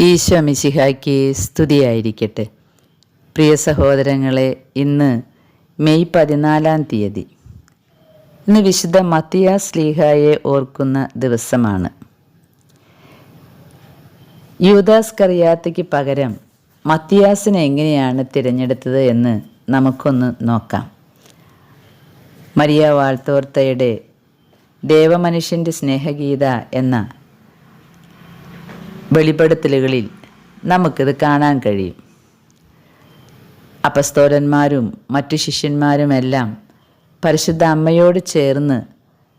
ഈശോ മിശിഹായ്ക്ക് സ്തുതിയായിരിക്കട്ടെ. പ്രിയ സഹോദരങ്ങളെ ഇന്ന് മെയ് പതിനാലാം തീയതി. ഇന്ന് വിശുദ്ധ മത്തിയാസ് ലീഹായെ ഓർക്കുന്ന ദിവസമാണ്. യൂദാസ് കറിയാത്തയ്ക്ക് പകരം മത്തിയാസിനെ എങ്ങനെയാണ് തിരഞ്ഞെടുത്തത് എന്ന് നമുക്കൊന്ന് നോക്കാം. മരിയ വാൾത്തോർത്തയുടെ ദേവമനുഷ്യന്റെ സ്നേഹഗീത എന്ന വെളിപ്പെടുത്തലുകളിൽ നമുക്കിത് കാണാൻ കഴിയും. അപസ്തോലന്മാരും മറ്റു ശിഷ്യന്മാരുമെല്ലാം പരിശുദ്ധ അമ്മയോട് ചേർന്ന്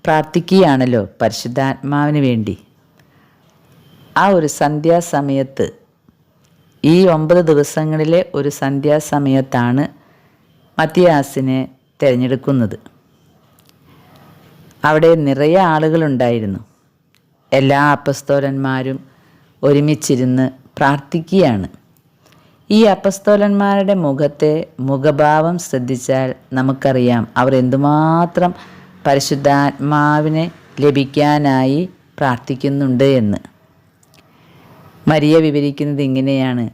പ്രാർത്ഥിക്കുകയാണല്ലോ പരിശുദ്ധാത്മാവിന് വേണ്ടി. ആ ഒരു സന്ധ്യാസമയത്ത് ഈ ഒമ്പത് ദിവസങ്ങളിലെ ഒരു സന്ധ്യാസമയത്താണ് മത്തിയാസിനെ തിരഞ്ഞെടുക്കുന്നത്. അവിടെ നിറയെ ആളുകളുണ്ടായിരുന്നു. എല്ലാ അപ്പസ്തോലന്മാരും ഒരുമിച്ചിരുന്ന് പ്രാർത്ഥിക്കുകയാണ്. ഈ അപ്പസ്തോലന്മാരുടെ മുഖത്തെ മുഖഭാവം ശ്രദ്ധിച്ചാൽ നമുക്കറിയാം അവർ എന്തുമാത്രം പരിശുദ്ധാത്മാവിനെ ലഭിക്കാനായി പ്രാർത്ഥിക്കുന്നുണ്ട് എന്ന്. മരിയ വിവരിക്കുന്നത് ഇങ്ങനെയാണ്.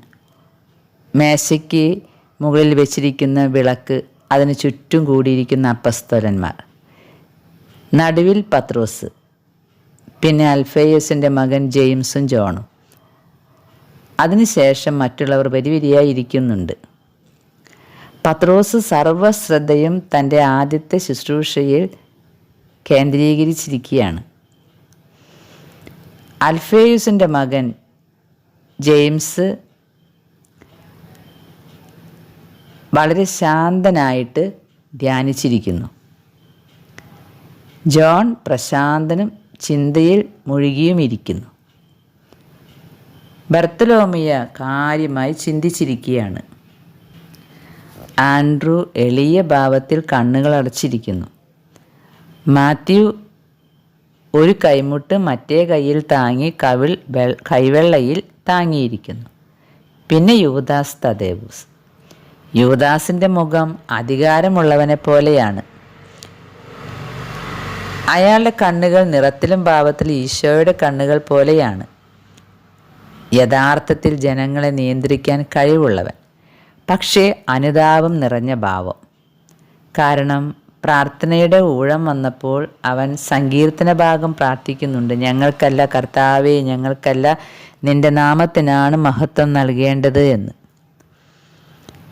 മേശയ്ക്ക് മുകളിൽ വെച്ചിരിക്കുന്ന വിളക്ക് അതിന് ചുറ്റും കൂടിയിരിക്കുന്ന അപ്പസ്തോലന്മാർ. നടുവിൽ പത്രോസ് പിന്നെ അൽഫേയസിന്റെ മകൻ ജെയിംസും ജോണും. അതിനുശേഷം മറ്റുള്ളവർ വരിവരിയായി ഇരിക്കുന്നുണ്ട്. പത്രോസ് സർവശ്രദ്ധയും തന്റെ ആദ്യത്തെ ശുശ്രൂഷയിൽ കേന്ദ്രീകരിച്ചിരിക്കുകയാണ്. അൽഫേയുസിന്റെ മകൻ ജെയിംസ് വളരെ ശാന്തനായിട്ട് ധ്യാനിച്ചിരിക്കുന്നു. ജോൺ പ്രശാന്തനും ചിന്തയിൽ മുഴുകിയുമിരിക്കുന്നു. ബർത്തലോമിയ കാര്യമായി ചിന്തിച്ചിരിക്കുകയാണ്. ആൻഡ്രു എളിയ ഭാവത്തിൽ കണ്ണുകൾ അടച്ചിരിക്കുന്നു. മാത്യു ഒരു കൈമുട്ട് മറ്റേ കൈയിൽ താങ്ങി കവിൾ കൈവെള്ളയിൽ താങ്ങിയിരിക്കുന്നു. പിന്നെ യുവദാസ് തദേവൂസ്. യുവദാസിന്റെ മുഖം അധികാരമുള്ളവനെ പോലെയാണ്. അയാളുടെ കണ്ണുകൾ നിറത്തിലും ഭാവത്തിലും ഈശോയുടെ കണ്ണുകൾ പോലെയാണ്. യഥാർത്ഥത്തിൽ ജനങ്ങളെ നിയന്ത്രിക്കാൻ കഴിവുള്ളവൻ. പക്ഷേ അനുതാപം നിറഞ്ഞ ഭാവം. കാരണം പ്രാർത്ഥനയുടെ ഊഴം വന്നപ്പോൾ അവൻ സങ്കീർത്തന ഭാഗം പ്രാർത്ഥിക്കുന്നുണ്ട്. ഞങ്ങൾക്കല്ല കർത്താവേ ഞങ്ങൾക്കല്ല നിന്റെ നാമത്തിനാണ് മഹത്വം നൽകേണ്ടത് എന്ന്.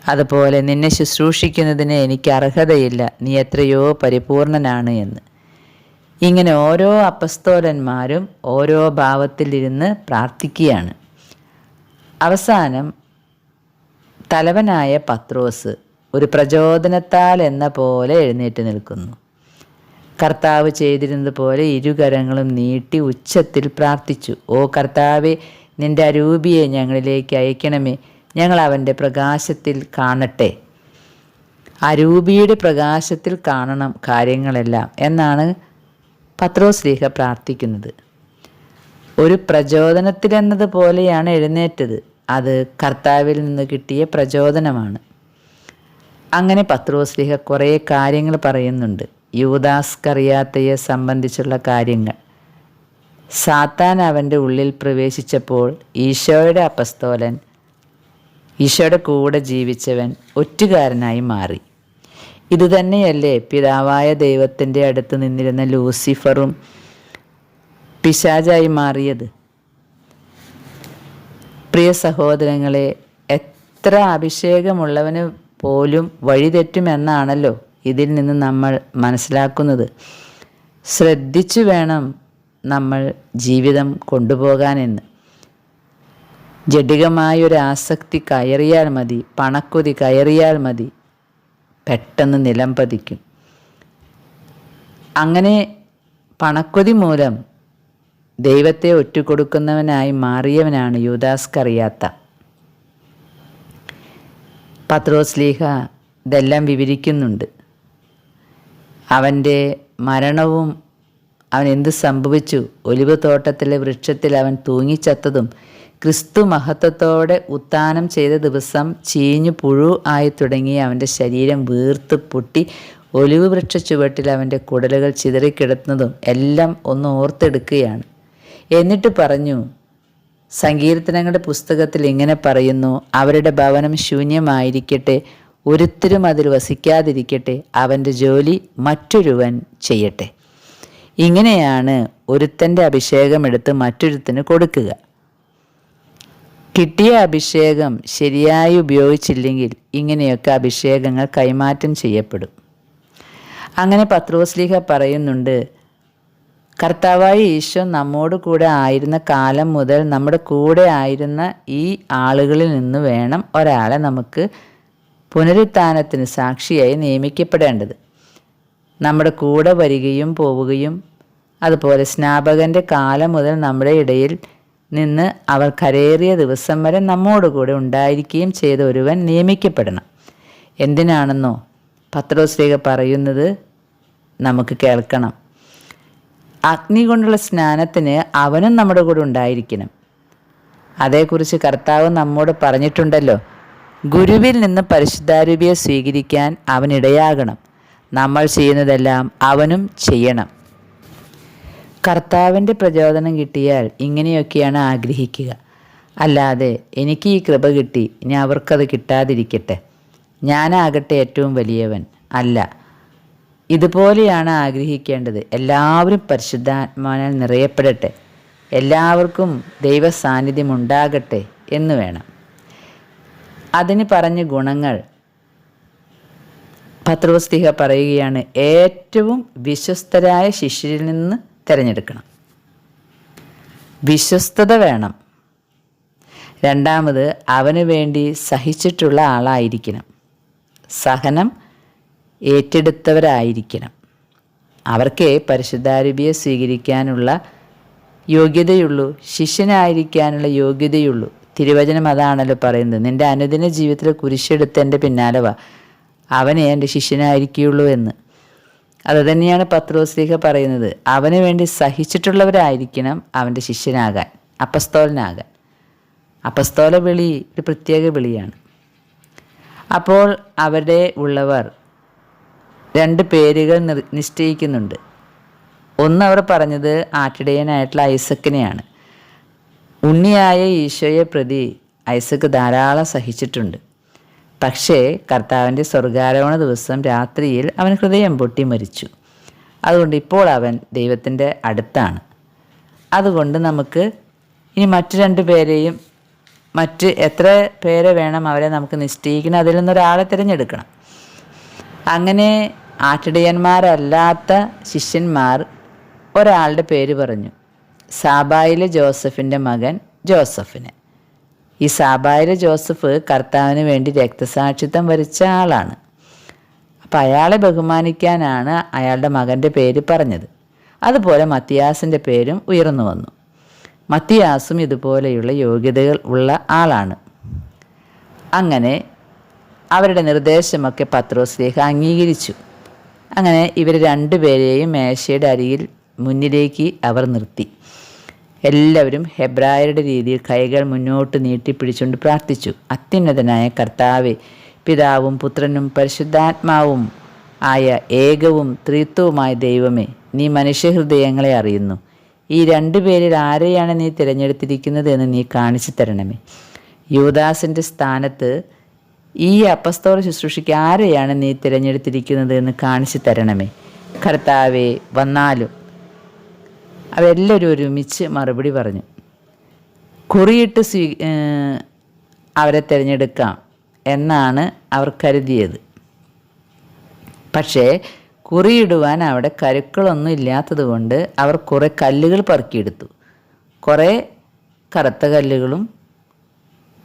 അതുപോലെ നിന്നെ ശുശ്രൂഷിക്കുന്നതിന് എനിക്ക് അർഹതയില്ല. നീ എത്രയോ പരിപൂർണനാണ് എന്ന്. ഇങ്ങനെ ഓരോ അപ്പസ്തോലന്മാരും ഓരോ ഭാവത്തിലിരുന്ന് പ്രാർത്ഥിക്കുകയാണ്. അവസാനം തലവനായ പത്രോസ് ഒരു പ്രചോദനത്താൽ എന്ന പോലെ എഴുന്നേറ്റ് നിൽക്കുന്നു. കർത്താവ് ചെയ്തിരുന്നത് പോലെ ഇരുകരങ്ങളും നീട്ടി ഉച്ചത്തിൽ പ്രാർത്ഥിച്ചു. ഓ കർത്താവെ നിന്റെ അരൂപിയെ ഞങ്ങളിലേക്ക് അയക്കണമേ. ഞങ്ങൾ അവന്റെ പ്രകാശത്തിൽ കാണട്ടെ. അരൂപിയുടെ പ്രകാശത്തിൽ കാണണം കാര്യങ്ങളെല്ലാം എന്നാണ് പത്രോസ് ലീഹ പ്രാർത്ഥിക്കുന്നത്. ഒരു പ്രചോദനത്തിലെന്നതുപോലെയാണ് എഴുന്നേറ്റത്. അത് കർത്താവിൽ നിന്ന് കിട്ടിയ പ്രചോദനമാണ്. അങ്ങനെ പത്രോസ്ലിഹ കുറേ കാര്യങ്ങൾ പറയുന്നുണ്ട്. യൂദാസ് കറിയാത്തയെ സംബന്ധിച്ചുള്ള കാര്യങ്ങൾ. സാത്താൻ അവന്റെ ഉള്ളിൽ പ്രവേശിച്ചപ്പോൾ ഈശോയുടെ അപസ്തോലൻ ഈശോയുടെ കൂടെ ജീവിച്ചവൻ ഒറ്റുകാരനായി മാറി. ഇതുതന്നെയല്ലേ പിതാവായ ദൈവത്തിന്റെ അടുത്ത് നിന്നിരുന്ന ലൂസിഫറും പിശാചായി മാറിയത്. പ്രിയ സഹോദരങ്ങളെ എത്ര അഭിഷേകമുള്ളവന് പോലും വഴിതെറ്റുമെന്നാണല്ലോ ഇതിൽ നിന്ന് നമ്മൾ മനസ്സിലാക്കുന്നത്. ശ്രദ്ധിച്ചു വേണം നമ്മൾ ജീവിതം കൊണ്ടുപോകാനെന്ന്. ജഡികമായൊരു ആസക്തി കയറിയാൽ മതി പണക്കൊതി കയറിയാൽ മതി പെട്ടെന്ന് നിലം പതിക്കും. അങ്ങനെ പണക്കൊതി മൂലം ദൈവത്തെ ഒറ്റുകൊടുക്കുന്നവനായി മാറിയവനാണ് യൂദാസ് കറിയാത്ത. പത്രോസ് ലീഹ ഇതെല്ലാം വിവരിക്കുന്നുണ്ട്. അവന്റെ മരണവും അവൻ എന്ത് സംഭവിച്ചു? ഒലിവ് തോട്ടത്തിലെ വൃക്ഷത്തിൽ അവൻ തൂങ്ങിച്ചത്തതും ക്രിസ്തു മഹത്വത്തോടെ ഉത്ഥാനം ചെയ്ത ദിവസം ചീഞ്ഞു പുഴു ആയി തുടങ്ങി അവന്റെ ശരീരം വീർത്ത് പൊട്ടി ഒലിവ് വൃക്ഷ ചുവട്ടിൽ അവന്റെ കുടലുകൾ ചിതറിക്കിടത്തുന്നതും എല്ലാം ഒന്ന് ഓർത്തെടുക്കുകയാണ്. എന്നിട്ട് പറഞ്ഞു സങ്കീർത്തനങ്ങളുടെ പുസ്തകത്തിൽ ഇങ്ങനെ പറയുന്നു അവരുടെ ഭവനം ശൂന്യമായിരിക്കട്ടെ ഒരുത്തരും അതിൽ വസിക്കാതിരിക്കട്ടെ അവന്റെ ജോലി മറ്റൊരുവൻ ചെയ്യട്ടെ. ഇങ്ങനെയാണ് ഒരുത്തന്റെ അഭിഷേകം എടുത്ത് മറ്റൊരുത്തിന് കൊടുക്കുക. കിട്ടിയ അഭിഷേകം ശരിയായി ഉപയോഗിച്ചില്ലെങ്കിൽ ഇങ്ങനെയൊക്കെ അഭിഷേകങ്ങൾ കൈമാറ്റം ചെയ്യപ്പെടും. അങ്ങനെ പത്രോസ്ലിഹ പറയുന്നുണ്ട് കർത്താവായ ഈശോ നമ്മോട് കൂടെ ആയിരുന്ന കാലം മുതൽ നമ്മുടെ കൂടെ ആയിരുന്ന ഈ ആളുകളിൽ നിന്ന് വേണം ഒരാളെ നമുക്ക് പുനരുത്ഥാനത്തിന് സാക്ഷിയായി നിയമിക്കപ്പെടേണ്ടത്. നമ്മുടെ കൂടെ വരികയും പോവുകയും അതുപോലെ സ്നാപകന്റെ കാലം മുതൽ നമ്മുടെ ഇടയിൽ നിന്ന് അവർ കരേറിയ ദിവസം വരെ നമ്മോട് കൂടെ ഉണ്ടായിരിക്കുകയും ചെയ്ത ഒരുവൻ നിയമിക്കപ്പെടണം. എന്തിനാണെന്നോ പത്രോസ്ലീഗ പറയുന്നത് നമുക്ക് കേൾക്കണം. അഗ്നി കൊണ്ടുള്ള സ്നാനത്തിന് അവനും നമ്മുടെ കൂടെ ഉണ്ടായിരിക്കണം. അതേക്കുറിച്ച് കർത്താവ് നമ്മോട് പറഞ്ഞിട്ടുണ്ടല്ലോ ഗുരുവിൽ നിന്ന് പരിശുദ്ധാരൂപിയെ സ്വീകരിക്കാൻ അവനിടയാകണം നമ്മൾ ചെയ്യുന്നതെല്ലാം അവനും ചെയ്യണം. കർത്താവിന്റെ പ്രചോദനം കിട്ടിയാൽ ഇങ്ങനെയൊക്കെയാണ് ആഗ്രഹിക്കുക. അല്ലാതെ എനിക്ക് ഈ കൃപ കിട്ടി ഇനി അവർക്കത് കിട്ടാതിരിക്കട്ടെ. ഞാനാകട്ടെ ഏറ്റവും വലിയവൻ. അല്ല ഇതുപോലെയാണ് ആഗ്രഹിക്കേണ്ടത്. എല്ലാവരും പരിശുദ്ധാത്മാനാൽ നിറയപ്പെടട്ടെ. എല്ലാവർക്കും ദൈവ സാന്നിധ്യം ഉണ്ടാകട്ടെ എന്ന് വേണം. അതിന് പറഞ്ഞ ഗുണങ്ങൾ പത്രവസ്തിക പറയുകയാണ് ഏറ്റവും വിശ്വസ്തരായ ശിഷ്യരിൽ നിന്ന് തിരഞ്ഞെടുക്കണം. വിശ്വസ്തത വേണം. രണ്ടാമത് അവന് വേണ്ടി സഹിച്ചിട്ടുള്ള ആളായിരിക്കണം. സഹനം ഏറ്റെടുത്തവരായിരിക്കണം. അവർക്കേ പരിശുദ്ധാരൂപിയെ സ്വീകരിക്കാനുള്ള യോഗ്യതയുള്ളൂ ശിഷ്യനായിരിക്കാനുള്ള യോഗ്യതയുള്ളൂ. തിരുവചനം അതാണല്ലോ പറയുന്നത്. നിന്റെ അനുദിന ജീവിതത്തിൽ കുരിശെടുത്ത് എന്റെ പിന്നാലെ വാ. അവനെ എന്റെ ശിഷ്യനായിരിക്കുകയുള്ളൂ എന്ന്. അത് തന്നെയാണ് പത്രോസ്ലീഹ പറയുന്നത്. അവന് വേണ്ടി സഹിച്ചിട്ടുള്ളവരായിരിക്കണം അവന്റെ ശിഷ്യനാകാൻ അപ്പസ്തോലനാകാൻ. അപ്പസ്തോല വിളി ഒരു പ്രത്യേക വിളിയാണ്. അപ്പോൾ അവിടെ ഉള്ളവർ രണ്ട് പേരുകൾ നിശ്ചയിക്കുന്നുണ്ട്. ഒന്ന് അവർ പറഞ്ഞത് ആട്ടിടയനായിട്ടുള്ള ഐസക്കിനെയാണ്. ഉണ്ണിയായ ഈശോയെ പ്രതി ഐസക്ക് ധാരാളം സഹിച്ചിട്ടുണ്ട്. പക്ഷേ കർത്താവിന്റെ സ്വർഗാരോഹണ ദിവസം രാത്രിയിൽ അവൻ ഹൃദയം പൊട്ടി മരിച്ചു. അതുകൊണ്ട് ഇപ്പോൾ അവൻ ദൈവത്തിന്റെ അടുത്താണ്. അതുകൊണ്ട് നമുക്ക് ഇനി മറ്റു രണ്ട് പേരെയും മറ്റ് എത്ര പേരെ വേണം അവരെ നമുക്ക് നിശ്ചയിക്കണം. അതിൽ നിന്നൊരാളെ തിരഞ്ഞെടുക്കണം. അങ്ങനെ ആട്ടിടയന്മാരല്ലാത്ത ശിഷ്യന്മാർ ഒരാളുടെ പേര് പറഞ്ഞു. സാബായിലെ ജോസഫിന്റെ മകൻ ജോസഫിന്. ഈ സാബായിലെ ജോസഫ് കർത്താവിന് വേണ്ടി രക്തസാക്ഷിത്വം വരിച്ച ആളാണ്. അപ്പം അയാളെ ബഹുമാനിക്കാനാണ് അയാളുടെ മകന്റെ പേര് പറഞ്ഞത്. അതുപോലെ മത്തിയാസിന്റെ പേരും ഉയർന്നു വന്നു. മത്തിയാസും ഇതുപോലെയുള്ള യോഗ്യതകൾ ഉള്ള ആളാണ്. അങ്ങനെ അവരുടെ നിർദ്ദേശമൊക്കെ പത്രോസ്ലേഹ അംഗീകരിച്ചു. അങ്ങനെ ഇവർ രണ്ടുപേരെയും മേശയുടെ അരിയിൽ മുന്നിലേക്ക് അവർ നിർത്തി. എല്ലാവരും ഹെബ്രായരുടെ രീതിയിൽ കൈകൾ മുന്നോട്ട് നീട്ടി പിടിച്ചുകൊണ്ട് പ്രാർത്ഥിച്ചു. അത്യുന്നതനായ കർത്താവെ പിതാവും പുത്രനും പരിശുദ്ധാത്മാവും ആയ ഏകവും ത്രിത്വവുമായ ദൈവമേ നീ മനുഷ്യഹൃദയങ്ങളെ അറിയുന്നു. ഈ രണ്ടു പേരിൽ ആരെയാണ് നീ തിരഞ്ഞെടുത്തിരിക്കുന്നത് എന്ന് നീ കാണിച്ചു തരണമേ. യുവദാസിന്റെ സ്ഥാനത്ത് ഈ അപ്പസ്തോല ശുശ്രൂഷയ്ക്ക് ആരെയാണ് നീ തിരഞ്ഞെടുത്തിരിക്കുന്നത് എന്ന് കാണിച്ചു തരണമേ? കർത്താവെ വന്നാലും അവരെല്ലാവരും ഒരുമിച്ച് മറുപടി പറഞ്ഞു. കുറിയിട്ട് സ്വീ അവരെ തിരഞ്ഞെടുക്കാം എന്നാണ് അവർ കരുതിയത്. പക്ഷേ കുറിയിടുവാൻ അവിടെ കരുക്കളൊന്നും ഇല്ലാത്തത് കൊണ്ട് അവർ കുറേ കല്ലുകൾ പറക്കിയെടുത്തു. കുറേ കറുത്ത കല്ലുകളും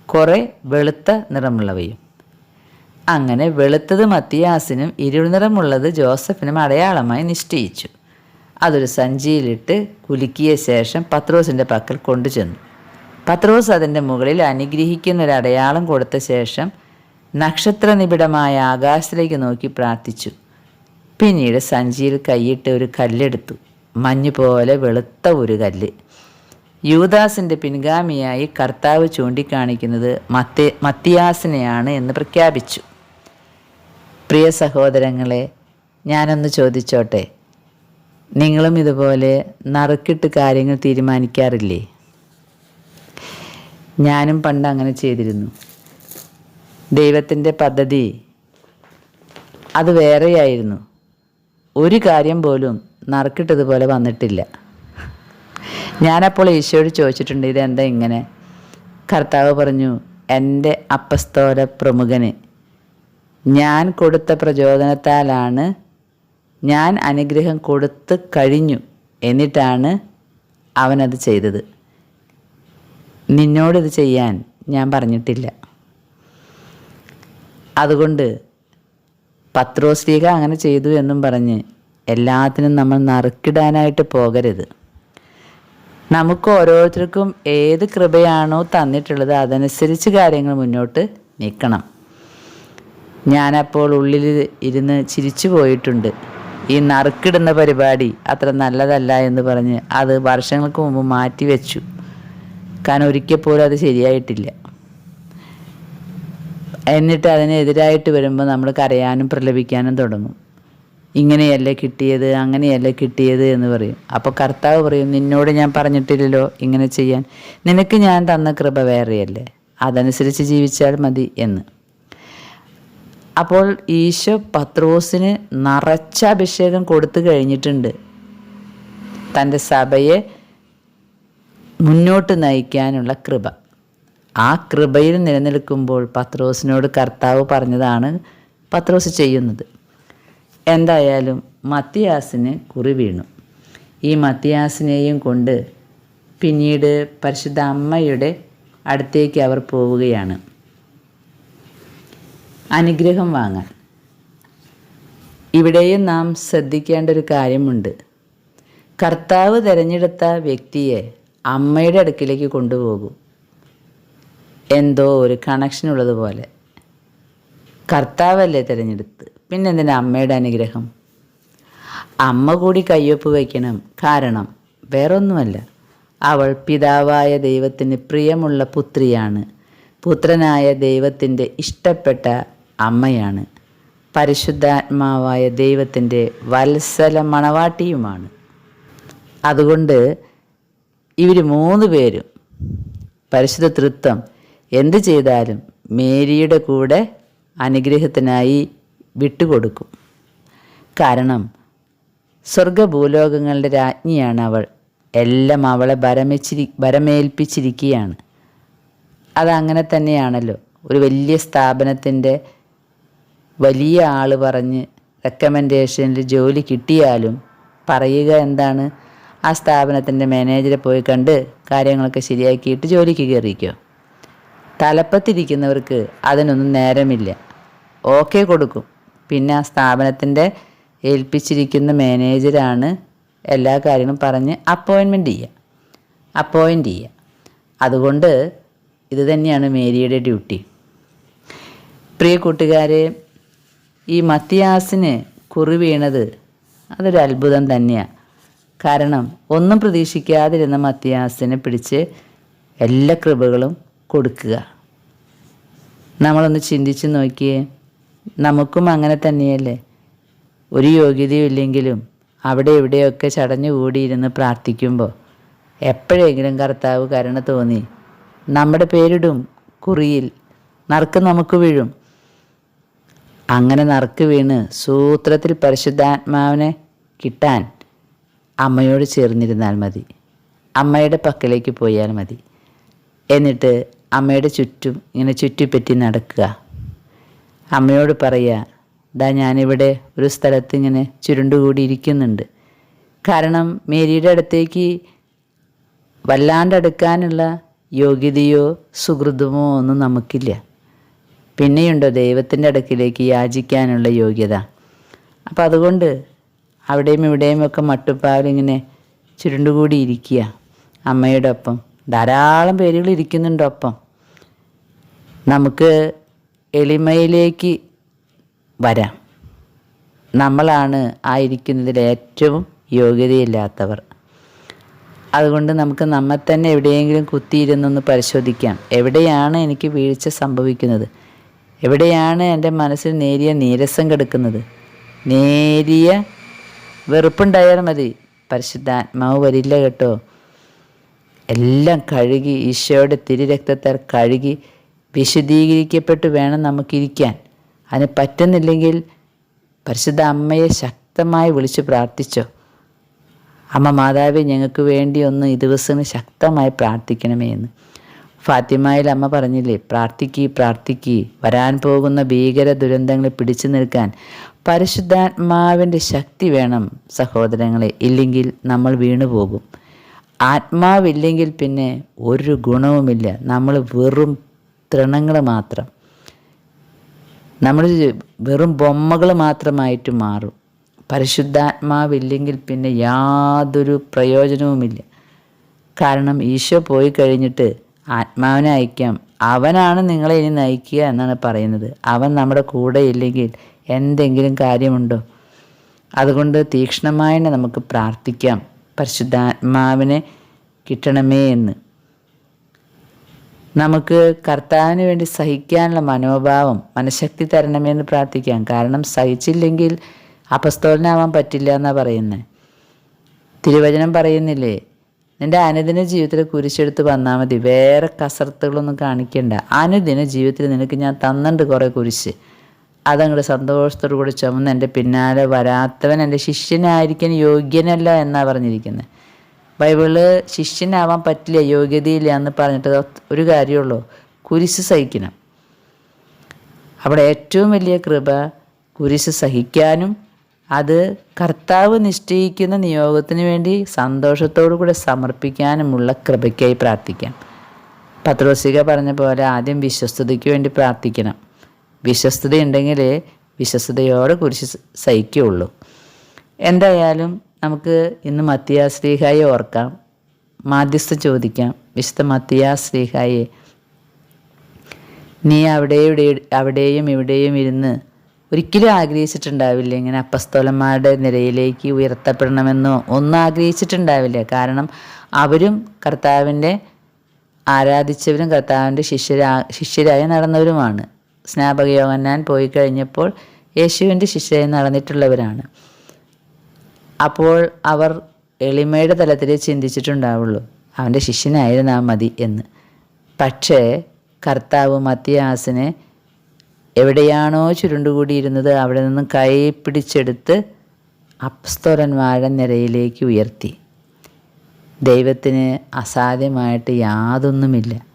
കുറേ വെളുത്ത നിറമുള്ളവയും. അങ്ങനെ വെളുത്തത് മത്തിയാസിനും ഇരുനിറമുള്ളത് ജോസഫിനും അടയാളമായി നിശ്ചയിച്ചു. അതൊരു സഞ്ചിയിലിട്ട് കുലുക്കിയ ശേഷം പത്രോസിന്റെ പക്കൽ കൊണ്ടുചെന്നു. പത്രോസ് അതിന്റെ മുകളിൽ അനുഗ്രഹിക്കുന്ന ഒരു അടയാളം കൊടുത്ത ശേഷം നക്ഷത്രനിബിഡമായ ആകാശത്തിലേക്ക് നോക്കി പ്രാർത്ഥിച്ചു. പിന്നീട് സഞ്ചിയിൽ കൈയിട്ട് ഒരു കല്ലെടുത്തു. മഞ്ഞ് പോലെ വെളുത്ത ഒരു കല്ല്. യൂദാസിന്റെ പിൻഗാമിയായി കർത്താവ് ചൂണ്ടിക്കാണിക്കുന്നത് മത്തേ മത്തിയാസിനെയാണ് എന്ന് പ്രഖ്യാപിച്ചു. പ്രിയ സഹോദരങ്ങളെ ഞാനൊന്ന് ചോദിച്ചോട്ടെ? നിങ്ങളും ഇതുപോലെ നറുക്കിട്ട് കാര്യങ്ങൾ തീരുമാനിക്കാറില്ലേ? ഞാനും പണ്ട് അങ്ങനെ ചെയ്തിരുന്നു. ദൈവത്തിന്റെ പദ്ധതി അത് വേറെയായിരുന്നു. ഒരു കാര്യം പോലും നറുക്കിട്ടതുപോലെ വന്നിട്ടില്ല. ഞാനപ്പോൾ ഈശോയോട് ചോദിച്ചിട്ടുണ്ട് ഇതെന്താ ഇങ്ങനെ? കർത്താവ് പറഞ്ഞു എന്റെ അപ്പസ്തോല പ്രമുഖന് ഞാൻ കൊടുത്ത പ്രചോദനത്താലാണ് ഞാൻ അനുഗ്രഹം കൊടുത്ത് കഴിഞ്ഞു എന്നിട്ടാണ് അവനത് ചെയ്തത്. നിന്നോടിത് ചെയ്യാൻ ഞാൻ പറഞ്ഞിട്ടില്ല. അതുകൊണ്ട് പത്രോസ്ലീക അങ്ങനെ ചെയ്തു എന്നും പറഞ്ഞ് എല്ലാത്തിനും നമ്മൾ നറുക്കിടാനായിട്ട് പോകരുത്. നമുക്ക് ഓരോരുത്തർക്കും ഏത് കൃപയാണോ തന്നിട്ടുള്ളത് അതനുസരിച്ച് കാര്യങ്ങൾ മുന്നോട്ട് നീക്കണം. ഞാനപ്പോൾ ഉള്ളിൽ ഇരുന്ന് ചിരിച്ചു പോയിട്ടുണ്ട്. ഈ നറുക്കിടുന്ന പരിപാടി അത്ര നല്ലതല്ല എന്ന് പറഞ്ഞ് അത് വർഷങ്ങൾക്ക് മുമ്പ് മാറ്റി വെച്ചു. കാരണം ഒരിക്കൽ പോലും അത് ശരിയായിട്ടില്ല. എന്നിട്ട് അതിനെതിരായിട്ട് വരുമ്പോൾ നമ്മൾ കരയാനും പ്രലപിക്കാനും തുടങ്ങും. ഇങ്ങനെയല്ലേ കിട്ടിയത് അങ്ങനെയല്ലേ കിട്ടിയത് എന്ന് പറയും. അപ്പോൾ കർത്താവ് പറയും നിന്നോട് ഞാൻ പറഞ്ഞിട്ടില്ലല്ലോ ഇങ്ങനെ ചെയ്യാൻ. നിനക്ക് ഞാൻ തന്ന കൃപ വേറെയല്ലേ? അതനുസരിച്ച് ജീവിച്ചാൽ മതി എന്ന്. അപ്പോൾ ഈശോ പത്രോസിന് നിറച്ച അഭിഷേകം കൊടുത്തു കഴിഞ്ഞിട്ടുണ്ട്. തന്റെ സഭയെ മുന്നോട്ട് നയിക്കാനുള്ള കൃപ. ആ കൃപയിൽ നിലനിൽക്കുമ്പോൾ പത്രോസിനോട് കർത്താവ് പറഞ്ഞതാണ് പത്രോസ് ചെയ്യുന്നത്. എന്തായാലും മത്തിയാസിന് കുറി വീണു. ഈ മത്തിയാസിനെയും കൊണ്ട് പിന്നീട് പരിശുദ്ധ അമ്മയുടെ അടുത്തേക്ക് അവർ പോവുകയാണ്. അനുഗ്രഹം വാങ്ങാൻ. ഇവിടെയും നാം ശ്രദ്ധിക്കേണ്ട ഒരു കാര്യമുണ്ട്. കർത്താവ് തിരഞ്ഞെടുത്ത വ്യക്തിയെ അമ്മയുടെ അടുക്കിലേക്ക് കൊണ്ടുപോകും. എന്തോ ഒരു കണക്ഷൻ ഉള്ളതുപോലെ. കർത്താവല്ലേ തിരഞ്ഞെടുത്ത്? പിന്നെ എന്തിനാ അമ്മയുടെ അനുഗ്രഹം? അമ്മ കൂടി കയ്യൊപ്പ് വയ്ക്കണം കാരണം വേറൊന്നുമല്ല. അവൾ പിതാവായ ദൈവത്തിന് പ്രിയമുള്ള പുത്രിയാണ്. പുത്രനായ ദൈവത്തിന്റെ ഇഷ്ടപ്പെട്ട അമ്മയാണ്. പരിശുദ്ധാത്മാവായ ദൈവത്തിന്റെ വത്സല മണവാട്ടിയുമാണ് അതുകൊണ്ട് ഇവർ മൂന്ന് പേരും പരിശുദ്ധ തൃത്വം എന്ത് ചെയ്താലും മേരിയുടെ കൂടെ അനുഗ്രഹത്തിനായി വിട്ടുകൊടുക്കും. കാരണം സ്വർഗഭൂലോകങ്ങളുടെ രാജ്ഞിയാണ് അവൾ. എല്ലാം അവളെ ഭരമിച്ചിരി ഭരമേൽപ്പിച്ചിരിക്കുകയാണ്. അതങ്ങനെ തന്നെയാണല്ലോ. ഒരു വലിയ സ്ഥാപനത്തിന്റെ വലിയ ആൾ പറഞ്ഞ് റെക്കമെൻഡേഷനിൽ ജോലി കിട്ടിയാലും പറയുക എന്താണ് ആ സ്ഥാപനത്തിന്റെ മാനേജരെ പോയി കണ്ട് കാര്യങ്ങളൊക്കെ ശരിയാക്കിയിട്ട് ജോലിക്ക് കയറിക്കോ. തലപ്പത്തിരിക്കുന്നവർക്ക് അതിനൊന്നും നേരമില്ല. ഓക്കെ കൊടുക്കും. പിന്നെ ആ സ്ഥാപനത്തിന്റെ ഏൽപ്പിച്ചിരിക്കുന്ന മാനേജരാണ് എല്ലാ കാര്യങ്ങളും പറഞ്ഞ് അപ്പോയിൻമെന്റ് ചെയ്യുക. അപ്പോയിന്റ് ചെയ്യുക. അതുകൊണ്ട് ഇത് തന്നെയാണ് മേരിയുടെ ഡ്യൂട്ടി പ്രിയ കൂട്ടുകാരെ ഈ മത്തിയാസിന് കുറി വീണത് അതൊരു അത്ഭുതം തന്നെയാണ് കാരണം ഒന്നും പ്രതീക്ഷിക്കാതിരുന്ന മത്തിയാസിനെ പിടിച്ച് എല്ലാ കൃപകളും കൊടുക്കുക. നമ്മളൊന്ന് ചിന്തിച്ച് നോക്കിയേ നമുക്കും അങ്ങനെ തന്നെയല്ലേ? ഒരു യോഗ്യതയും ഇല്ലെങ്കിലും അവിടെ ഇവിടെയൊക്കെ ചടഞ്ഞു കൂടിയിരുന്ന് പ്രാർത്ഥിക്കുമ്പോൾ എപ്പോഴെങ്കിലും കർത്താവ് കരുണ തോന്നി. നമ്മുടെ പേരിടും കുറിയിൽ നറുക്ക് നമുക്ക് വീഴും. അങ്ങനെ നറുക്ക് വീണ് സൂത്രത്തിൽ പരിശുദ്ധാത്മാവിനെ കിട്ടാൻ അമ്മയോട് ചേർന്നിരുന്നാൽ മതി. അമ്മയുടെ പക്കലേക്ക് പോയാൽ മതി. എന്നിട്ട് അമ്മയുടെ ചുറ്റും ഇങ്ങനെ ചുറ്റിപ്പറ്റി നടക്കുക. അമ്മയോട് പറയുക ദാ ഞാനിവിടെ ഒരു സ്ഥലത്ത് ഇങ്ങനെ ചുരുണ്ടുകൂടി ഇരിക്കുന്നുണ്ട് കാരണം മേരിയുടെ അടുത്തേക്ക് വല്ലാണ്ട് അടുക്കാനുള്ള യോഗ്യതയോ സുഹൃതമോ ഒന്നും നമുക്കില്ല. പിന്നെയുണ്ടോ ദൈവത്തിന്റെ അടുക്കിലേക്ക് യാചിക്കാനുള്ള യോഗ്യത? അപ്പം അതുകൊണ്ട് അവിടെയും ഇവിടെയും ഒക്കെ മട്ടുപ്പാവിലിങ്ങനെ ചുരുണ്ടുകൂടി ഇരിക്കുക അമ്മയുടെ ഒപ്പം. ധാരാളം പേരുകൾ ഇരിക്കുന്നുണ്ട് ഒപ്പം. നമുക്ക് എളിമയിലേക്ക് വരാം. നമ്മളാണ് ആയിരിക്കുന്നതിൽ ഏറ്റവും യോഗ്യതയില്ലാത്തവർ. അതുകൊണ്ട് നമുക്ക് നമ്മെ തന്നെ എവിടെയെങ്കിലും കുത്തിയിരുന്നൊന്ന് പരിശോധിക്കാം. എവിടെയാണ് എനിക്ക് വീഴ്ച സംഭവിക്കുന്നത്? എവിടെയാണ് എന്റെ മനസ്സിൽ നേരിയ നീരസം കിടക്കുന്നത്? നേരിയ വെറുപ്പുണ്ടായാൽ മതി. പരിശുദ്ധാത്മാവ് വരില്ല കേട്ടോ. എല്ലാം കഴുകി ഈശോയുടെ തിരിരക്തത്താൽ കഴുകി വിശുദ്ധീകരിക്കപ്പെട്ട് വേണം നമുക്കിരിക്കാൻ. അതിന് പറ്റുന്നില്ലെങ്കിൽ പരിശുദ്ധ അമ്മയെ ശക്തമായി വിളിച്ച് പ്രാർത്ഥിച്ചോ. അമ്മ മാതാവെ ഞങ്ങൾക്ക് വേണ്ടി ഒന്ന് ഈ ദിവസം ശക്തമായി പ്രാർത്ഥിക്കണമേ എന്ന്. ഫാത്തിമയിൽ അമ്മ പറഞ്ഞില്ലേ പ്രാർത്ഥിക്കി പ്രാർത്ഥിക്കി വരാൻ പോകുന്ന ഭീകര ദുരന്തങ്ങളെ പിടിച്ചു നിൽക്കാൻ പരിശുദ്ധാത്മാവിന്റെ ശക്തി വേണം സഹോദരങ്ങളെ ഇല്ലെങ്കിൽ നമ്മൾ വീണുപോകും ആത്മാവില്ലെങ്കിൽ പിന്നെ ഒരു ഗുണവുമില്ല നമ്മൾ വെറും തൃണങ്ങൾ മാത്രം. നമ്മൾ വെറും ബൊമ്മകൾ മാത്രമായിട്ട് മാറും. പരിശുദ്ധാത്മാവില്ലെങ്കിൽ പിന്നെ യാതൊരു പ്രയോജനവുമില്ല. കാരണം ഈശോ പോയി കഴിഞ്ഞിട്ട് ആത്മാവിനെ അയക്കാം അവനാണ് നിങ്ങളെ ഇനി നയിക്കുക എന്നാണ് പറയുന്നത്. അവൻ നമ്മുടെ കൂടെ ഇല്ലെങ്കിൽ എന്തെങ്കിലും കാര്യമുണ്ടോ? അതുകൊണ്ട് തീക്ഷ്ണമായി നമുക്ക് പ്രാർത്ഥിക്കാം. പരിശുദ്ധാത്മാവിനെ കിട്ടണമേ എന്ന്. നമുക്ക് കർത്താവിന് വേണ്ടി സഹിക്കാനുള്ള മനോഭാവം മനഃശക്തി തരണമേ എന്ന് പ്രാർത്ഥിക്കാം. കാരണം സഹിച്ചില്ലെങ്കിൽ അപസ്തോലനാവാൻ പറ്റില്ല എന്നാണ് പറയുന്നത് തിരുവചനം പറയുന്നില്ലേ? നിന്റെ അനുദിന ജീവിതത്തിൽ കുരിശെടുത്ത് വന്നാൽ മതി. വേറെ കസർത്തുകളൊന്നും കാണിക്കണ്ട. അനുദിന ജീവിതത്തിൽ നിനക്ക് ഞാൻ തന്നിട്ടുണ്ട് കുറേ കുരിശ്. അതങ്ങോട്ട് സന്തോഷത്തോടു കൂടി ചുമന്ന് എന്റെ പിന്നാലെ വരാത്തവൻ എന്റെ ശിഷ്യനായിരിക്കാൻ യോഗ്യനല്ല എന്നാണ് പറഞ്ഞിരിക്കുന്നത് ബൈബിൾ ശിഷ്യനാവാൻ പറ്റില്ല യോഗ്യതയില്ല എന്ന് പറഞ്ഞിട്ട് ഒരു കാര്യമുള്ളൂ. കുരിശ് സഹിക്കണം. അവിടെ ഏറ്റവും വലിയ കൃപ കുരിശ് സഹിക്കാനും അത് കർത്താവ് നിശ്ചയിക്കുന്ന നിയോഗത്തിന് വേണ്ടി സന്തോഷത്തോടു കൂടെ സമർപ്പിക്കാനുമുള്ള കൃപയ്ക്കായി പ്രാർത്ഥിക്കാം. പത്രോസിക പറഞ്ഞ പോലെ ആദ്യം വിശ്വസ്തതയ്ക്ക് വേണ്ടി പ്രാർത്ഥിക്കണം. വിശ്വസ്തത ഉണ്ടെങ്കിൽ വിശ്വസ്തയോടെ കുരിശ് സഹിക്കുകയുള്ളൂ. എന്തായാലും നമുക്ക് ഇന്ന് മത്തിയാ ശ്രീഹായെ ഓർക്കാം. മാധ്യസ്ഥ ചോദിക്കാം. വിശുദ്ധ മത്തിയാ ശ്രീഹായെ നീ അവിടെ അവിടെയും ഇവിടെയും ഇരുന്ന് ഒരിക്കലും ആഗ്രഹിച്ചിട്ടുണ്ടാവില്ല ഇങ്ങനെ അപ്പസ്തോലന്മാരുടെ നിരയിലേക്ക് ഉയർത്തപ്പെടണമെന്നോ ഒന്നും ആഗ്രഹിച്ചിട്ടുണ്ടാവില്ല. കാരണം അവരും കർത്താവിന്റെ ആരാധിച്ചവരും കർത്താവിന്റെ ശിഷ്യരാ ശിഷ്യരായി നടന്നവരുമാണ്. സ്നാപക യോഗന്നാൻ പോയി കഴിഞ്ഞപ്പോൾ യേശുവിന്റെ ശിഷ്യരായി നടന്നിട്ടുള്ളവരാണ്. അപ്പോൾ അവർ എളിമയുടെ തലത്തിൽ ചിന്തിച്ചിട്ടുണ്ടാവുള്ളൂ. അവന്റെ ശിഷ്യനായിരുന്നാൽ മതി എന്ന്. പക്ഷേ കർത്താവ് മത്തിയാസിനെ എവിടെയാണോ ചുരുണ്ടുകൂടിയിരുന്നത് അവിടെ നിന്നും കൈ പിടിച്ചെടുത്ത് അപ്സ്തോലന്മാരുടെ നിരയിലേക്ക് ഉയർത്തി. ദൈവത്തിന് അസാധ്യമായിട്ട് യാതൊന്നുമില്ല.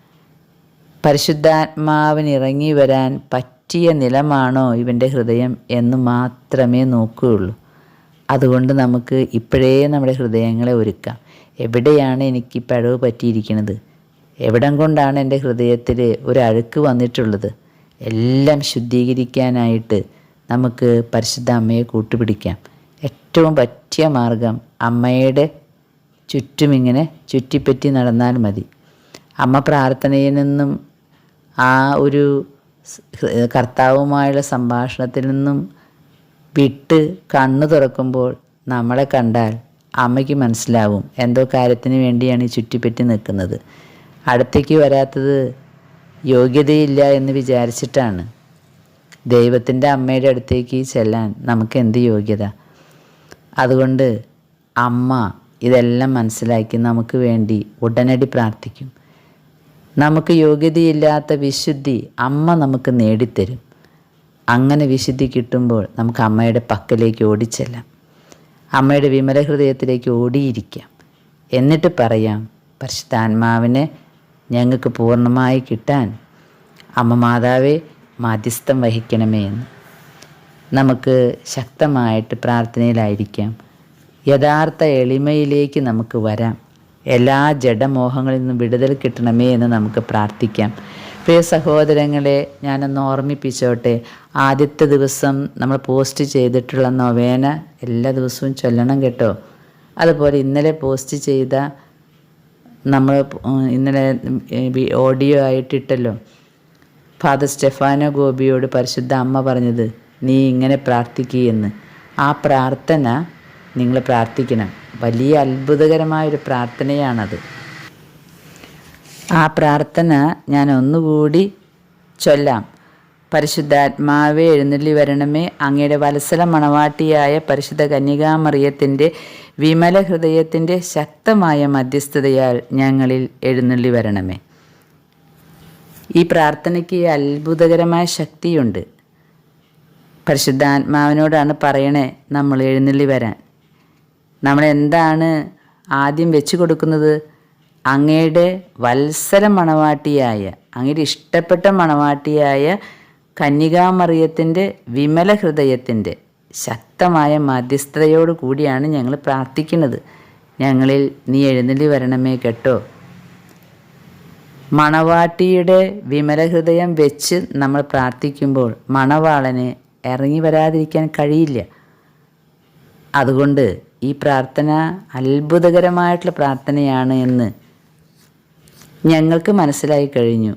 പരിശുദ്ധാത്മാവിന് ഇറങ്ങി വരാൻ പറ്റിയ നിലമാണോ ഇവന്റെ ഹൃദയം എന്ന് മാത്രമേ നോക്കുകയുള്ളൂ. അതുകൊണ്ട് നമുക്ക് ഇപ്പോഴേ നമ്മുടെ ഹൃദയങ്ങളെ ഒരുക്കാം. എവിടെയാണ് എനിക്ക് പഴവ് പറ്റിയിരിക്കുന്നത്? എവിടം കൊണ്ടാണ് എന്റെ ഹൃദയത്തിൽ ഒരു അഴുക്ക് വന്നിട്ടുള്ളത്? എല്ലാം ശുദ്ധീകരിക്കാനായിട്ട് നമുക്ക് പരിശുദ്ധ അമ്മയെ കൂട്ടുപിടിക്കാം. ഏറ്റവും പറ്റിയ മാർഗം അമ്മയുടെ ചുറ്റും ഇങ്ങനെ ചുറ്റിപ്പറ്റി നടന്നാൽ മതി. അമ്മ പ്രാർത്ഥനയിൽ നിന്നും ആ ഒരു കർത്താവുമായുള്ള സംഭാഷണത്തിൽ നിന്നും വിട്ട് കണ്ണു തുറക്കുമ്പോൾ നമ്മളെ കണ്ടാൽ അമ്മയ്ക്ക് മനസ്സിലാവും എന്തോ കാര്യത്തിന് വേണ്ടിയാണ് ഈ ചുറ്റിപ്പറ്റി നിൽക്കുന്നത്. അടുത്തേക്ക് വരാത്തത് യോഗ്യതയില്ല എന്ന് വിചാരിച്ചിട്ടാണ്. ദൈവത്തിന്റെ അമ്മയുടെ അടുത്തേക്ക് ചെല്ലാൻ നമുക്ക് എന്ത് യോഗ്യത? അതുകൊണ്ട് അമ്മ ഇതെല്ലാം മനസ്സിലാക്കി നമുക്ക് വേണ്ടി ഉടനടി പ്രാർത്ഥിക്കും. നമുക്ക് യോഗ്യതയില്ലാത്ത വിശുദ്ധി അമ്മ നമുക്ക് നേടിത്തരും. അങ്ങനെ വിശുദ്ധി കിട്ടുമ്പോൾ നമുക്ക് അമ്മയുടെ പക്കലേക്ക് ഓടിച്ചെല്ലാം. അമ്മയുടെ വിമല ഹൃദയത്തിലേക്ക് ഓടിയിരിക്കാം. എന്നിട്ട് പറയാം പരിശുദ്ധാത്മാവിനെ ഞങ്ങൾക്ക് പൂർണമായി കിട്ടാൻ അമ്മ മാതാവെ മാധ്യസ്ഥം വഹിക്കണമേ എന്ന്. നമുക്ക് ശക്തമായിട്ട് പ്രാർത്ഥനയിലായിരിക്കാം. യഥാർത്ഥ എളിമയിലേക്ക് നമുക്ക് വരാം. എല്ലാ ജഡമോഹങ്ങളിൽ നിന്നും വിടുതൽ കിട്ടണമേ എന്ന് നമുക്ക് പ്രാർത്ഥിക്കാം. പ്രിയ സഹോദരങ്ങളെ ഞാനൊന്ന് ഓർമ്മിപ്പിച്ചോട്ടെ. ആദ്യത്തെ ദിവസം നമ്മൾ പോസ്റ്റ് ചെയ്തിട്ടുള്ള നൊവേന എല്ലാ ദിവസവും ചൊല്ലണം കേട്ടോ. അതുപോലെ ഇന്നലെ പോസ്റ്റ് ചെയ്ത നമ്മൾ ഇന്നലെ ഓഡിയോ ആയിട്ടിട്ടല്ലോ. ഫാദർ സ്റ്റെഫാനോ ഗോപിയോട് പരിശുദ്ധ അമ്മ പറഞ്ഞത് നീ ഇങ്ങനെ പ്രാർത്ഥിക്കുകയെന്ന് ആ പ്രാർത്ഥന നിങ്ങൾ പ്രാർത്ഥിക്കണം. വലിയ അത്ഭുതകരമായൊരു പ്രാർത്ഥനയാണത്. ആ പ്രാർത്ഥന ഞാൻ ഒന്നുകൂടി ചൊല്ലാം. പരിശുദ്ധാത്മാവെ എഴുന്നള്ളി വരണമേ. അങ്ങയുടെ വത്സല മണവാട്ടിയായ പരിശുദ്ധ കന്യകാമറിയത്തിന്റെ വിമല ഹൃദയത്തിന്റെ ശക്തമായ മധ്യസ്ഥതയാൽ ഞങ്ങളിൽ എഴുന്നള്ളി വരണമേ. ഈ പ്രാർത്ഥനയ്ക്ക് അത്ഭുതകരമായ ശക്തിയുണ്ട്. പരിശുദ്ധാത്മാവിനോടാണ് പറയണേ നമ്മൾ എഴുന്നള്ളി വരാൻ. നമ്മൾ എന്താണ് ആദ്യം വെച്ച് കൊടുക്കുന്നത്? അങ്ങയുടെ വത്സല മണവാട്ടിയായ അങ്ങയുടെ ഇഷ്ടപ്പെട്ട മണവാട്ടിയായ കന്യകാമറിയത്തിന്റെ വിമല ഹൃദയത്തിന്റെ ശക്തമായ മധ്യസ്ഥതയോടു കൂടിയാണ് ഞങ്ങൾ പ്രാർത്ഥിക്കുന്നത്. ഞങ്ങളിൽ നീ എഴുന്നള്ളി വരണമേ കേട്ടോ. മണവാട്ടിയുടെ വിമല ഹൃദയം വെച്ച് നമ്മൾ പ്രാർത്ഥിക്കുമ്പോൾ മണവാളന് ഇറങ്ങി വരാതിരിക്കാൻ കഴിയില്ല. അതുകൊണ്ട് ഈ പ്രാർത്ഥന അത്ഭുതകരമായിട്ടുള്ള പ്രാർത്ഥനയാണ് എന്ന് ഞങ്ങൾക്ക് മനസ്സിലായി കഴിഞ്ഞു.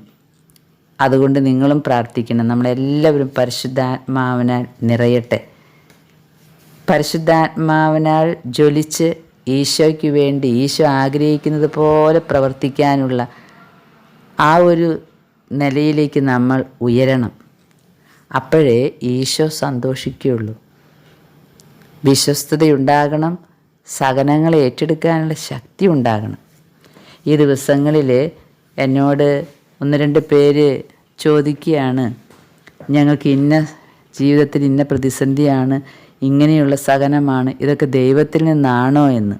അതുകൊണ്ട് നിങ്ങളും പ്രാർത്ഥിക്കണം. നമ്മളെല്ലാവരും പരിശുദ്ധാത്മാവിനാൽ നിറയട്ടെ. പരിശുദ്ധാത്മാവിനാൽ ജ്വലിച്ച് ഈശോയ്ക്ക് വേണ്ടി ഈശോ ആഗ്രഹിക്കുന്നത് പോലെ പ്രവർത്തിക്കാനുള്ള ആ ഒരു നിലയിലേക്ക് നമ്മൾ ഉയരണം. അപ്പോഴേ ഈശോ സന്തോഷിക്കുകയുള്ളൂ. വിശ്വസ്തതയുണ്ടാകണം. സഹനങ്ങളെ ഏറ്റെടുക്കാനുള്ള ശക്തി ഉണ്ടാകണം. ഈ ദിവസങ്ങളിൽ എന്നോട് ഒന്ന് രണ്ട് പേര് ചോദിക്കുകയാണ്. ഞങ്ങൾക്ക് ഇന്ന ജീവിതത്തിൽ ഇന്ന പ്രതിസന്ധിയാണ് ഇങ്ങനെയുള്ള സഹനമാണ് ഇതൊക്കെ ദൈവത്തിൽ നിന്നാണോ എന്ന്.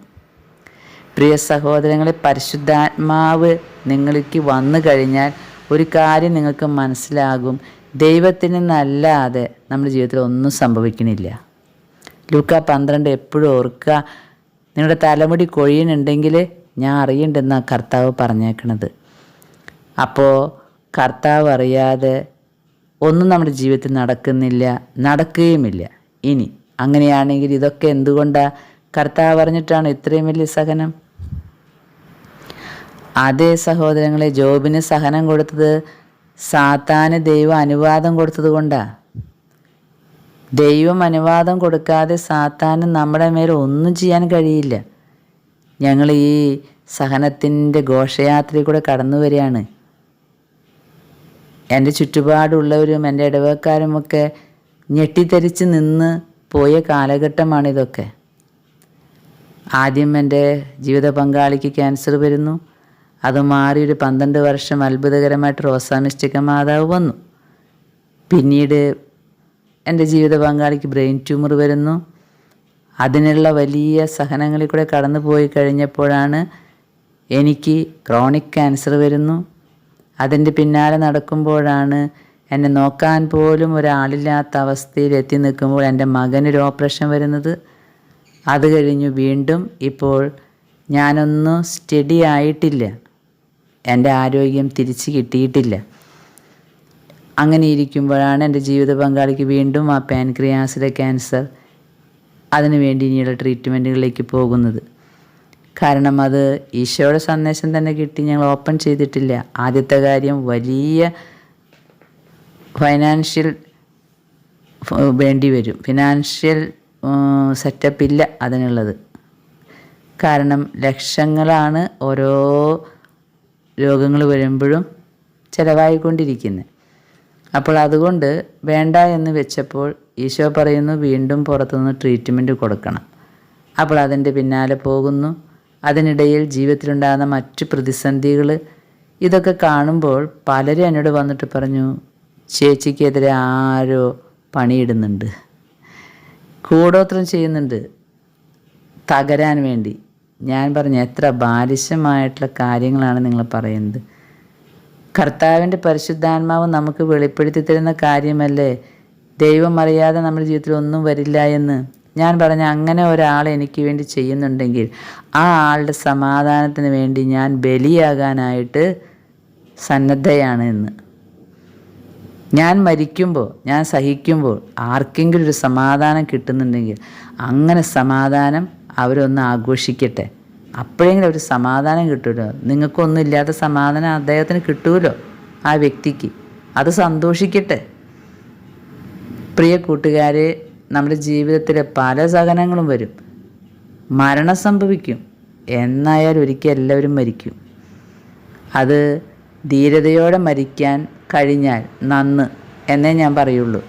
പ്രിയ സഹോദരങ്ങളെ പരിശുദ്ധാത്മാവ് നിങ്ങൾക്ക് വന്നു കഴിഞ്ഞാൽ ഒരു കാര്യം നിങ്ങൾക്ക് മനസ്സിലാകും. ദൈവത്തിൽ നിന്നല്ലാതെ നമ്മുടെ ജീവിതത്തിൽ ഒന്നും സംഭവിക്കണില്ല. ലൂക്ക പന്ത്രണ്ട് എപ്പോഴും ഓർക്കുക നിങ്ങളുടെ തലമുടി കൊഴിയുന്നുണ്ടെങ്കിൽ ഞാൻ അറിയണ്ടെന്നാണ് കർത്താവ് പറഞ്ഞേക്കണത്. അപ്പോൾ കർത്താവ് അറിയാതെ ഒന്നും നമ്മുടെ ജീവിതത്തിൽ നടക്കുന്നില്ല നടക്കുകയുമില്ല. ഇനി അങ്ങനെയാണെങ്കിൽ ഇതൊക്കെ എന്തുകൊണ്ടാണ് കർത്താവ് പറഞ്ഞിട്ടാണ് ഇത്രയും വലിയ സഹനം? അതേ സഹോദരങ്ങളെ ജോബിന് സഹനം കൊടുത്തത് സാത്താന് ദൈവം അനുവാദം കൊടുത്തത് കൊണ്ടാണ് ദൈവം അനുവാദം കൊടുക്കാതെ സാത്താന് നമ്മുടെ മേൽ ഒന്നും ചെയ്യാൻ കഴിയില്ല. ഞങ്ങൾ ഈ സഹനത്തിന്റെ ഘോഷയാത്രയിൽ കൂടെ കടന്നു വരികയാണ് എന്റെ ചുറ്റുപാടുള്ളവരും എന്റെ ഇടവക്കാരുമൊക്കെ ഞെട്ടിത്തരിച്ച് നിന്ന് പോയ കാലഘട്ടമാണിതൊക്കെ. ആദ്യം എന്റെ ജീവിത പങ്കാളിക്ക് ക്യാൻസർ വരുന്നു. അത് മാറി ഒരു പന്ത്രണ്ട് വർഷം അത്ഭുതകരമായിട്ട് റോസാമിസ്റ്റിക്ക മാതാവ് വന്നു. പിന്നീട് എന്റെ ജീവിത പങ്കാളിക്ക് ബ്രെയിൻ ട്യൂമർ വരുന്നു. അതിനുള്ള വലിയ സഹനങ്ങളിൽ കൂടെ കടന്നു പോയി കഴിഞ്ഞപ്പോഴാണ് എനിക്ക് ക്രോണിക് ക്യാൻസർ വരുന്നു. അതിന്റെ പിന്നാലെ നടക്കുമ്പോഴാണ് എന്നെ നോക്കാൻ പോലും ഒരാളില്ലാത്ത അവസ്ഥയിൽ എത്തി നിൽക്കുമ്പോൾ എന്റെ മകനൊരു ഓപ്പറേഷൻ വരുന്നത്. അത് കഴിഞ്ഞു വീണ്ടും ഇപ്പോൾ ഞാനൊന്നും സ്റ്റഡി ആയിട്ടില്ല. എന്റെ ആരോഗ്യം തിരിച്ചു കിട്ടിയിട്ടില്ല. അങ്ങനെ ഇരിക്കുമ്പോഴാണ് എന്റെ ജീവിത പങ്കാളിക്ക് വീണ്ടും ആ പാൻക്രിയാസിലെ ക്യാൻസർ അതിനു വേണ്ടി ഇനിയുള്ള ട്രീറ്റ്മെന്റുകളിലേക്ക് പോകുന്നത്. കാരണം അത് ഈശോയുടെ സന്ദേശം തന്നെ കിട്ടി ഞങ്ങൾ ഓപ്പൺ ചെയ്തിട്ടില്ല. ആദ്യത്തെ കാര്യം വലിയ ഫൈനാൻഷ്യൽ വേണ്ടി വരും. ഫിനാൻഷ്യൽ സെറ്റപ്പ് ഇല്ല അതിനുള്ളത്. കാരണം ലക്ഷങ്ങളാണ് ഓരോ രോഗങ്ങൾ വരുമ്പോഴും ചിലവായിക്കൊണ്ടിരിക്കുന്നത് അപ്പോൾ അതുകൊണ്ട് വേണ്ട എന്ന് വെച്ചപ്പോൾ ഈശോ പറയുന്നു വീണ്ടും പുറത്തുനിന്ന് ട്രീറ്റ്മെന്റ് കൊടുക്കണം. അപ്പോൾ അതിന്റെ പിന്നാലെ പോകുന്നു. അതിനിടയിൽ ജീവിതത്തിലുണ്ടാകുന്ന മറ്റു പ്രതിസന്ധികൾ ഇതൊക്കെ കാണുമ്പോൾ പലരും എന്നോട് വന്നിട്ട് പറഞ്ഞു ചേച്ചിക്കെതിരെ ആരോ പണിയിടുന്നുണ്ട്. കൂടോത്രം ചെയ്യുന്നുണ്ട്. തകരാൻ വേണ്ടി. ഞാൻ പറഞ്ഞു എത്ര ബാലിശമായിട്ടുള്ള കാര്യങ്ങളാണ് നിങ്ങൾ പറയുന്നത്. കർത്താവിന്റെ പരിശുദ്ധാത്മാവ് നമുക്ക് വെളിപ്പെടുത്തി തരുന്ന കാര്യമല്ലേ? ദൈവം അറിയാതെ നമ്മുടെ ജീവിതത്തിൽ ഒന്നും വരില്ല എന്ന്. ഞാൻ പറഞ്ഞ അങ്ങനെ ഒരാൾ എനിക്ക് വേണ്ടി ചെയ്യുന്നുണ്ടെങ്കിൽ ആ ആളുടെ സമാധാനത്തിന് വേണ്ടി ഞാൻ ബലിയാകാനായിട്ട് സന്നദ്ധയാണ് എന്ന്. ഞാൻ മരിക്കുമ്പോൾ ഞാൻ സഹിക്കുമ്പോൾ ആർക്കെങ്കിലും ഒരു സമാധാനം കിട്ടുന്നുണ്ടെങ്കിൽ അങ്ങനെ സമാധാനം അവരൊന്ന് ആഘോഷിക്കട്ടെ. അപ്പോഴെങ്കിലും ഒരു സമാധാനം കിട്ടുമല്ലോ നിങ്ങൾക്കൊന്നും ഇല്ലാത്ത സമാധാനം അദ്ദേഹത്തിന് കിട്ടുമല്ലോ ആ വ്യക്തിക്ക്? അത് സന്തോഷിക്കട്ടെ. പ്രിയ കൂട്ടുകാരെ നമ്മുടെ ജീവിതത്തിലെ പല സഹനങ്ങളും വരും. മരണം സംഭവിക്കും. എന്നായാലും ഒരിക്കൽ എല്ലാവരും മരിക്കും. അത് ധീരതയോടെ മരിക്കാൻ കഴിഞ്ഞാൽ നന്ന് എന്നേ ഞാൻ പറയുള്ളൂ.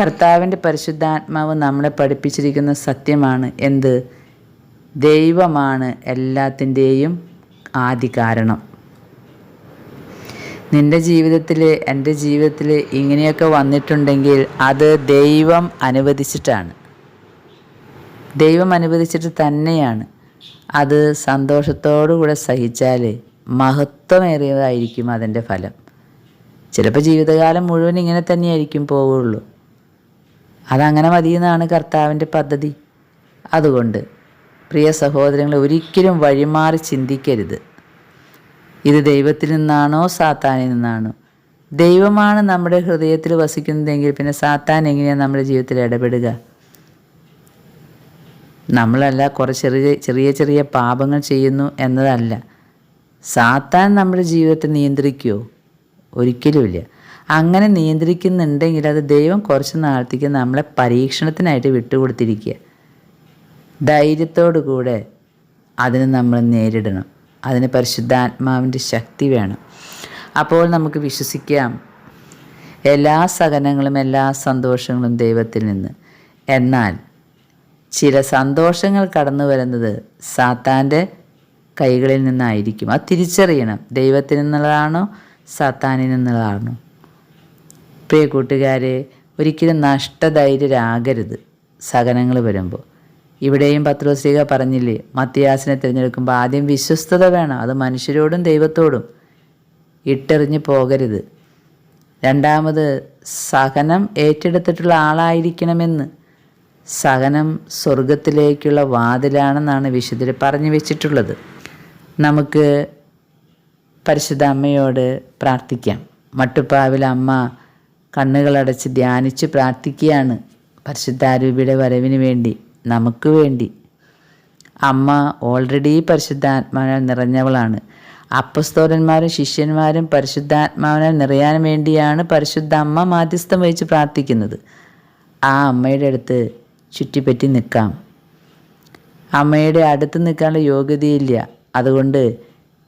കർത്താവിന്റെ പരിശുദ്ധാത്മാവ് നമ്മളെ പഠിപ്പിച്ചിരിക്കുന്ന സത്യമാണ് എന്ത്? ദൈവമാണ് എല്ലാത്തിന്റെയും ആദി കാരണം നിന്റെ ജീവിതത്തിൽ എന്റെ ജീവിതത്തിൽ ഇങ്ങനെയൊക്കെ വന്നിട്ടുണ്ടെങ്കിൽ അത് ദൈവം അനുവദിച്ചിട്ടാണ്. ദൈവം അനുവദിച്ചിട്ട് തന്നെയാണ്. അത് സന്തോഷത്തോടുകൂടെ സഹിച്ചാൽ മഹത്വമേറിയതായിരിക്കും അതിന്റെ ഫലം. ചിലപ്പോൾ ജീവിതകാലം മുഴുവൻ ഇങ്ങനെ തന്നെയായിരിക്കും പോവുള്ളൂ. അതങ്ങനെ മതിയെന്നാണ് കർത്താവിന്റെ പദ്ധതി. അതുകൊണ്ട് പ്രിയ സഹോദരങ്ങളെ ഒരിക്കലും വഴിമാറി ചിന്തിക്കരുത്. ഇത് ദൈവത്തിൽ നിന്നാണോ സാത്താനിൽ നിന്നാണോ? ദൈവമാണ് നമ്മുടെ ഹൃദയത്തിൽ വസിക്കുന്നതെങ്കിൽ പിന്നെ സാത്താൻ എങ്ങനെയാണ് നമ്മുടെ ജീവിതത്തിൽ ഇടപെടുക? നമ്മളല്ല കുറേ ചെറിയ ചെറിയ ചെറിയ പാപങ്ങൾ ചെയ്യുന്നു എന്നതല്ല. സാത്താൻ നമ്മുടെ ജീവിതത്തെ നിയന്ത്രിക്കുമോ ഒരിക്കലുമില്ല. അങ്ങനെ നിയന്ത്രിക്കുന്നുണ്ടെങ്കിൽ അത് ദൈവം കുറച്ച് നാളത്തേക്ക് നമ്മളെ പരീക്ഷണത്തിനായിട്ട് വിട്ടുകൊടുത്തിരിക്കുക. ധൈര്യത്തോടു കൂടെ അതിനെ നമ്മൾ നേരിടണം. അതിന് പരിശുദ്ധാത്മാവിന്റെ ശക്തി വേണം. അപ്പോൾ നമുക്ക് വിശ്വസിക്കാം. എല്ലാ സഹനങ്ങളും എല്ലാ സന്തോഷങ്ങളും ദൈവത്തിൽ നിന്ന്. എന്നാൽ ചില സന്തോഷങ്ങൾ കടന്നു വരുന്നത് സാത്താന്റെ കൈകളിൽ നിന്നായിരിക്കും. അത് തിരിച്ചറിയണം. ദൈവത്തിൽ നിന്നുള്ളതാണോ സാത്താനിൽ നിന്നുള്ളതാണോ? പ്രിയ കൂട്ടുകാരെ ഒരിക്കലും നഷ്ടധൈര്യരാകരുത് സഹനങ്ങൾ വരുമ്പോൾ. ഇവിടെയും പത്രോസ്ലിക പറഞ്ഞില്ലേ മത്തിയാസിനെ തിരഞ്ഞെടുക്കുമ്പോൾ ആദ്യം വിശ്വസ്തത വേണം അത് മനുഷ്യരോടും ദൈവത്തോടും. ഇട്ടെറിഞ്ഞ് പോകരുത്. രണ്ടാമത് സഹനം ഏറ്റെടുത്തിട്ടുള്ള ആളായിരിക്കണമെന്ന്. സഹനം സ്വർഗത്തിലേക്കുള്ള വാതിലാണെന്നാണ് വിശുദ്ധർ പറഞ്ഞു വെച്ചിട്ടുള്ളത്. നമുക്ക് പരിശുദ്ധ അമ്മയോട് പ്രാർത്ഥിക്കാം. മട്ടുപ്പാവിൽ അമ്മ കണ്ണുകളടച്ച് ധ്യാനിച്ച് പ്രാർത്ഥിക്കുകയാണ് പരിശുദ്ധാരൂപിയുടെ വരവിന് വേണ്ടി. നമുക്ക് വേണ്ടി. അമ്മ ഓൾറെഡി പരിശുദ്ധാത്മാവിനാൽ നിറഞ്ഞവളാണ്. അപ്പസ്തോലന്മാരും ശിഷ്യന്മാരും പരിശുദ്ധാത്മാവിനാൽ നിറയാൻ വേണ്ടിയാണ് പരിശുദ്ധ അമ്മ മാധ്യസ്ഥം വഹിച്ച് പ്രാർത്ഥിക്കുന്നത്. ആ അമ്മയുടെ അടുത്ത് ചുറ്റിപ്പറ്റി നിൽക്കാം. അമ്മയുടെ അടുത്ത് നിൽക്കാനുള്ള യോഗ്യതയില്ല. അതുകൊണ്ട്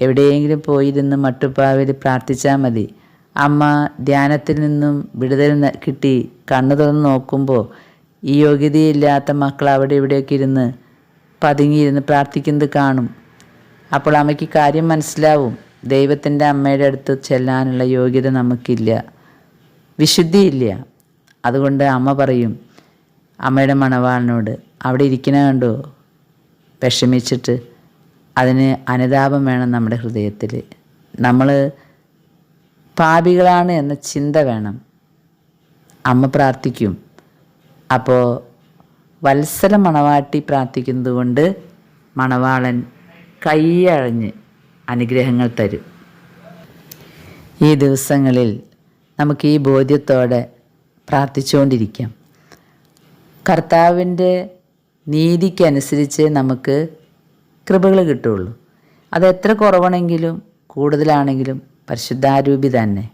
എവിടെയെങ്കിലും പോയിരുന്ന് മട്ടുപ്പാവിൽ പ്രാർത്ഥിച്ചാൽ മതി. അമ്മ ധ്യാനത്തിൽ നിന്നും വിടുതൽ കിട്ടി കണ്ണു തുറന്ന് നോക്കുമ്പോൾ ഈ യോഗ്യതയില്ലാത്ത മക്കൾ അവിടെ ഇവിടെയൊക്കെ ഇരുന്ന് പതുങ്ങിയിരുന്ന് പ്രാർത്ഥിക്കുന്നത് കാണും. അപ്പോൾ അമ്മയ്ക്ക് കാര്യം മനസ്സിലാവും. ദൈവത്തിന്റെ അമ്മയുടെ അടുത്ത് ചെല്ലാനുള്ള യോഗ്യത നമുക്കില്ല. വിശുദ്ധിയില്ല. അതുകൊണ്ട് അമ്മ പറയും അമ്മയുടെ മണവാളിനോട് അവിടെ ഇരിക്കണ കണ്ടോ? വിഷമിച്ചിട്ട് അതിന് അനുതാപം വേണം നമ്മുടെ ഹൃദയത്തിൽ. നമ്മൾ പാപികളാണ് എന്ന ചിന്ത വേണം. അമ്മ പ്രാർത്ഥിക്കും. അപ്പോൾ വത്സല മണവാട്ടി പ്രാർത്ഥിക്കുന്നത് കൊണ്ട് മണവാളൻ കൈയഴഞ്ഞ് അനുഗ്രഹങ്ങൾ തരും. ഈ ദിവസങ്ങളിൽ നമുക്ക് ഈ ബോധ്യത്തോടെ പ്രാർത്ഥിച്ചുകൊണ്ടിരിക്കാം. കർത്താവിന്റെ നീതിക്കനുസരിച്ച് നമുക്ക് കൃപകൾ കിട്ടുള്ളൂ അത് എത്ര കുറവാണെങ്കിലും കൂടുതലാണെങ്കിലും പരിശുദ്ധാരൂപി തന്നെ.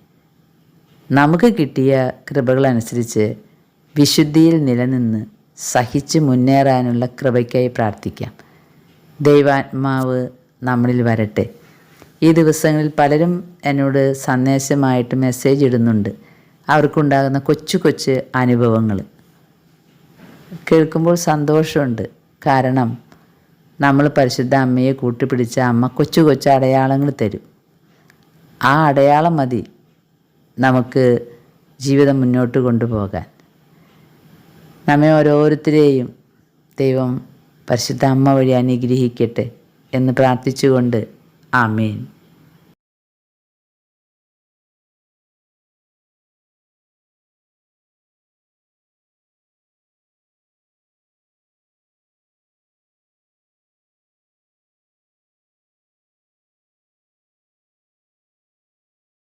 നമുക്ക് കിട്ടിയ കൃപകളനുസരിച്ച് വിശുദ്ധിയിൽ നിലനിന്ന് സഹിച്ച് മുന്നേറാനുള്ള കൃപയ്ക്കായി പ്രാർത്ഥിക്കാം. ദൈവാത്മാവ് നമ്മളിൽ വരട്ടെ. ഈ ദിവസങ്ങളിൽ പലരും എന്നോട് സന്ദേശമായിട്ട് മെസ്സേജ് ഇടുന്നുണ്ട്. അവർക്കുണ്ടാകുന്ന കൊച്ചു കൊച്ചു അനുഭവങ്ങൾ കേൾക്കുമ്പോൾ സന്തോഷമുണ്ട്. കാരണം നമ്മൾ പരിശുദ്ധ അമ്മയെ കൂട്ടിപ്പിടിച്ച അമ്മ കൊച്ചു കൊച്ചു അടയാളങ്ങൾ തരും. ആ അടയാളം മതി നമുക്ക് ജീവിതം മുന്നോട്ട് കൊണ്ടുപോകാൻ. നമ്മെ ഓരോരുത്തരെയും ദൈവം പരിശുദ്ധ അമ്മ വഴി അനുഗ്രഹിക്കട്ടെ എന്ന് പ്രാർത്ഥിച്ചുകൊണ്ട് ആമേൻ.